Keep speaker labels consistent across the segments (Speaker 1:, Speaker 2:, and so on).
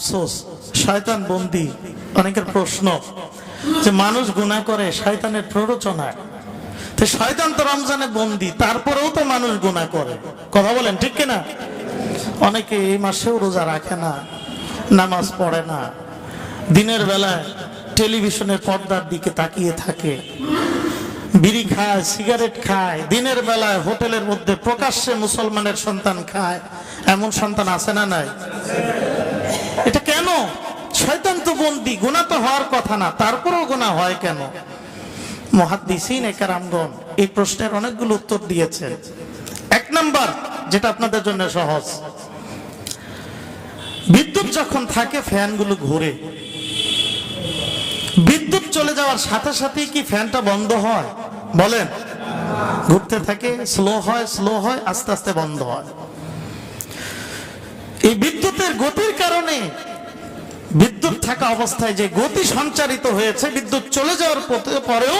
Speaker 1: আফসোস, শয়তান বন্দি, অনেকের প্রশ্ন যে মানুষ গুণা করে শয়তানের প্ররোচনায়। তো শয়তান তো রমজানে বন্দি, তারপরেও তো মানুষ গুণা করে। কথা বলেন, ঠিক কিনা? অনেকে এই মাসেও রোজা রাখে না, নামাজ পড়ে না, দিনের বেলায় টেলিভিশনের পর্দার দিকে তাকিয়ে থাকে, বিড়ি খায়, সিগারেট খায়, দিনের বেলায় হোটেলের মধ্যে প্রকাশ্যে মুসলমানের সন্তান খায়, এমন সন্তান আছে না নাই? শয়তান তো বন্দি গুণা তো হওয়ার কথা না, তারপরেও গুণা হয় কেন? মহাদ্দিসিন একারামগণ এই প্রশ্নের অনেকগুলো উত্তর দিয়েছেন। এক নাম্বার, যেটা আপনাদের জন্য সহজ, বিদ্যুৎ যখন থাকে, ফ্যানগুলো ঘুরে। বিদ্যুৎ চলে যাওয়ার সাথে সাথেই কি ফ্যানটা বন্ধ হয়? বলেন। ঘুরতে থাকে, স্লো হয় স্লো হয়, আস্তে আস্তে বন্ধ হয়। এই বিদ্যুতের গতির কারণে বিদ্যুৎ থাকা অবস্থায় যে গতি সঞ্চারিত হয়েছে, বিদ্যুৎ চলে যাওয়ার পরেও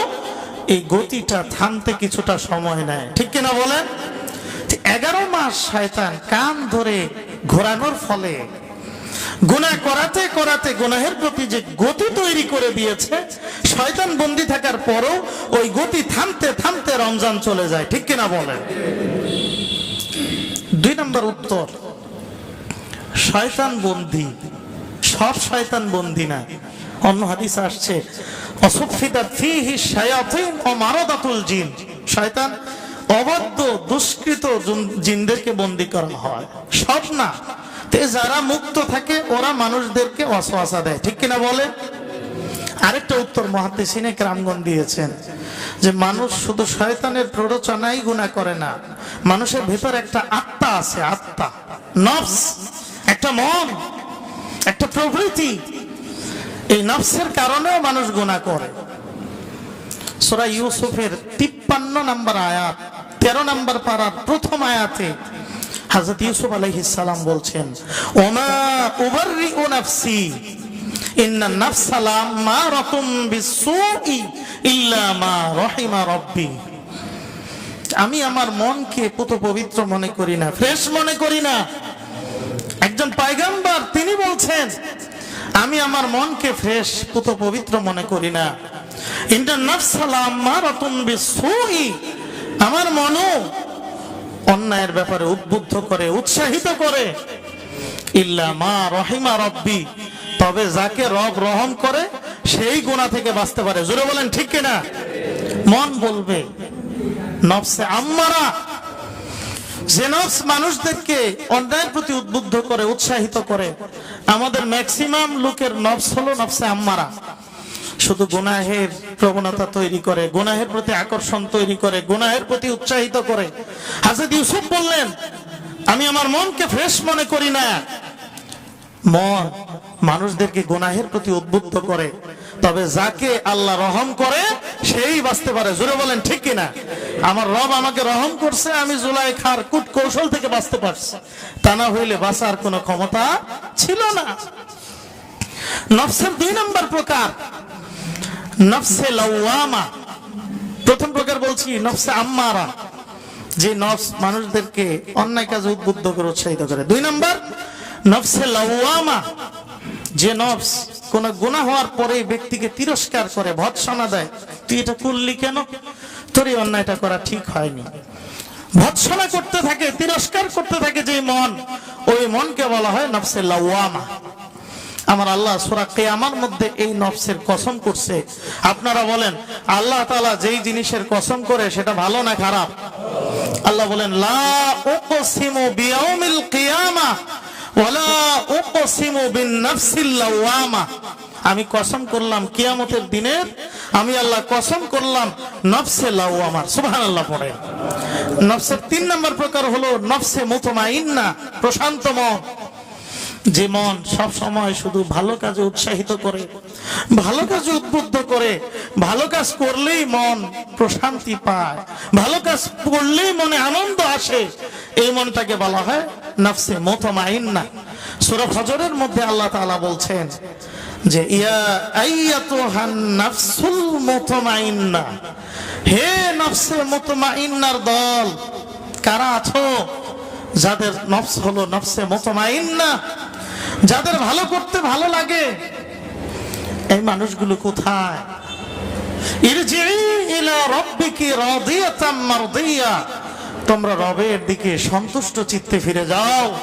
Speaker 1: এই গতিটা থামতে কিছুটা সময় নেয়। ঠিক কিনা বলেন? এগারো মাস শয়তান কান ধরে ঘোরানোর ফলে গুনাহ করাতে করাতে গুনাহের প্রতি যে গতি তৈরি করে দিয়েছে, শয়তান বন্দি থাকার পরও ওই গতি থামতে থামতে রমজান চলে যায়। ঠিক কিনা বলেন? দুই নম্বর উত্তর, শয়তান বন্দি সব শয়তান বন্দি না। অন্য হাদিস আসছে অসুফিদা ফিহি শায়াতিন ও মারদাতুল জিন। শয়তান অবাধ্য, দুষ্কৃত জিন- জিনদেরকে বন্দী করা হয়। সব না। তে যারা মুক্ত থাকে, ওরা মানুষদেরকে অসওয়াসা দেয়। ঠিক কিনা বলে আরেকটা উত্তর মহাদিসিনে রামগণ দিয়েছেন, যে মানুষ শুধু শয়তানের প্ররোচনাই গুণা করে না, মানুষের ভেতর একটা আত্মা আছে, আত্মা, নফস, একটা মন। একটা প্রবৃতি এই নফসের কারণেও মানুষ গুণা করে। সোরা ইউসুফের তিপ্পান্ন নম্বর আয়াত, তেরো নম্বর পাড়ার প্রথম আয়াতে হাজরত ইউসুফ আলাইহিস সালাম বলছেন, ওমা ও ইন্না মা রকম বিসুই ইল্লা মা রহিমা রব্বি। আমি আমার মনকে পুত পবিত্র মনে করি না, ফ্রেশ মনে করি না। একজন পায়গাম্বার, তিনি বলছেন, আমি আমার মনকে ফ্রেশ পুত পবিত্র মনে করি না। আমার মনও অন্যায়ের ব্যাপারে উদ্বুদ্ধ করে, উৎসাহিত করে। ইল্লা মা রহিমা রব্বি। তবে যাকে রব রহম করে, সেই গুণা থেকে বাঁচতে পারে। জোরে বলেন, ঠিক কিনা? মন বলবে, নফসে আম্মারা যে নফস মানুষদেরকে অন্যায়ের প্রতি উদ্বুদ্ধ করে, উৎসাহিত করে। আমাদের ম্যাক্সিমাম লোকের নফস হলো নফসে আম্মারা। শুধু গুনাহের প্রবণতা তৈরি করে, গুনাহের প্রতি আকর্ষণ তৈরি করে, গুনাহের প্রতি উৎসাহিত করে। হাজরত ইউসুফ বললেন, আমি আমার মনকে ফ্রেশ মনে করি না। মন মানুষদেরকে গুনাহের প্রতি উদ্বুদ্ধ করে। তবে যাকে আল্লাহ রহম করে, সেই বাঁচতে পারে। জোরে বলেন, ঠিক কিনা আমার রব আমাকে রহম করছে, আমি জুলাই খার কুট কৌশল থেকে বাঁচতে পারছি। তা না হইলে বাঁচার কোনো ক্ষমতা ছিল না। নফসের দুই নম্বর প্রকার, নফসে লাওয়ামা। প্রথম প্রকার বলছি, নফসে আম্মারা। যে নফস মানুষদেরকে অন্যায় কাজে উদ্বুদ্ধ করে উৎসাহিত করে। দুই নম্বর নফসে লাওয়ামা। যে নফস কোন গুনাহ হওয়ার পরে ব্যক্তিকে তিরস্কার করে, ভৎসনা দেয়, তুই এটা করলি কেন? তোর এই অন্যায়টা করা ঠিক হয়নি। ভৎসনা করতে থাকে, তিরস্কার করতে থাকে যে মন, ওই মনকে বলা হয় নফসে লাওয়ামা। আমার আল্লাহ সুরা কেয়ামার মধ্যে এই নফসের কসম করছে। আপনারা বলেন, আল্লাহ তাআলা যেই জিনিসের কসম করে সেটা ভালো না খারাপ? আল্লাহ বলেন, লা আমি কসম করলাম কিয়ামতের দিনের, আমি আল্লাহ কসম করলাম নফসে লাওয়ামার। সুবহানাল্লাহ পড়ে। নফসের তিন নম্বর প্রকার হলো নফসে মুতমাইন্না, প্রশান্ত মন। যে মন সব সময় শুধু ভালো কাজে উৎসাহিত করে, ভালো কাজে উদ্বুদ্ধ করে ভালো কাজ করলেই মন প্রশান্তি পায়, ভালো কাজ করলেই মনে আনন্দ আসে। এই মনটাকে বলা হয় নাফসে নফসে মোতমাইন্না। সূরা ফজরের মধ্যে আল্লাহ তাআলা বলছেন যে, ইয়া হে নফসে মুতমাইন্নার দল, কারা আছো? যাদের নফস হলো নফসে মুতমাইন্না। যাদের ভালো করতে ভালো লাগে, এই মানুষগুলো কোথায়? তোমরা রবের দিকে সন্তুষ্ট চিত্তে ফিরে যাও।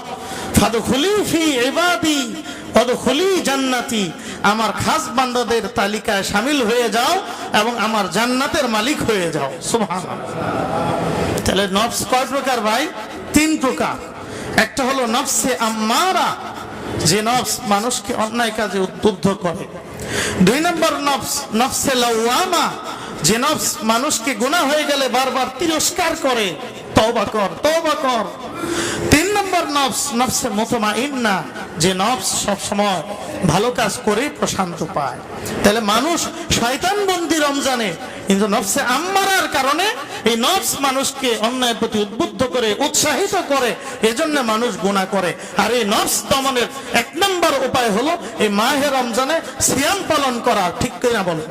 Speaker 1: জান্নাতি। আমার খাস বান্দাদের তালিকায় শামিল হয়ে যাও এবং আমার জান্নাতের মালিক হয়ে যাও। তাহলে নফস কয় প্রকার ভাই? তিন প্রকার। একটা হলো নফসে আম্মারা যে নফস মানুষকে অন্যায় কাজে উদ্বুদ্ধ করে। দুই নম্বর নফস, নফসে লাউয়ামা যে নফস মানুষকে গুনাহ হয়ে গেলে বারবার তিরস্কার করে, তওবা কর তওবা কর। তিন নম্বর নফস, নফসে মুতমাইন্না। যে নফস সব সময় ভালো কাজ করে প্রশান্ত পায়। তাহলে মানুষ শয়তান বন্দি রমজানে কিন্তু নফসে আম্মারার কারণে এই নফস মানুষকে অন্যায়ের প্রতি উদ্বুদ্ধ করে, উৎসাহিত করে, এজন্য মানুষ গুণা করে। আর এই নফস দমনের এক নম্বর উপায় হলো এই মাহে রমজানে সিয়াম পালন করা। ঠিক কিনা বলো?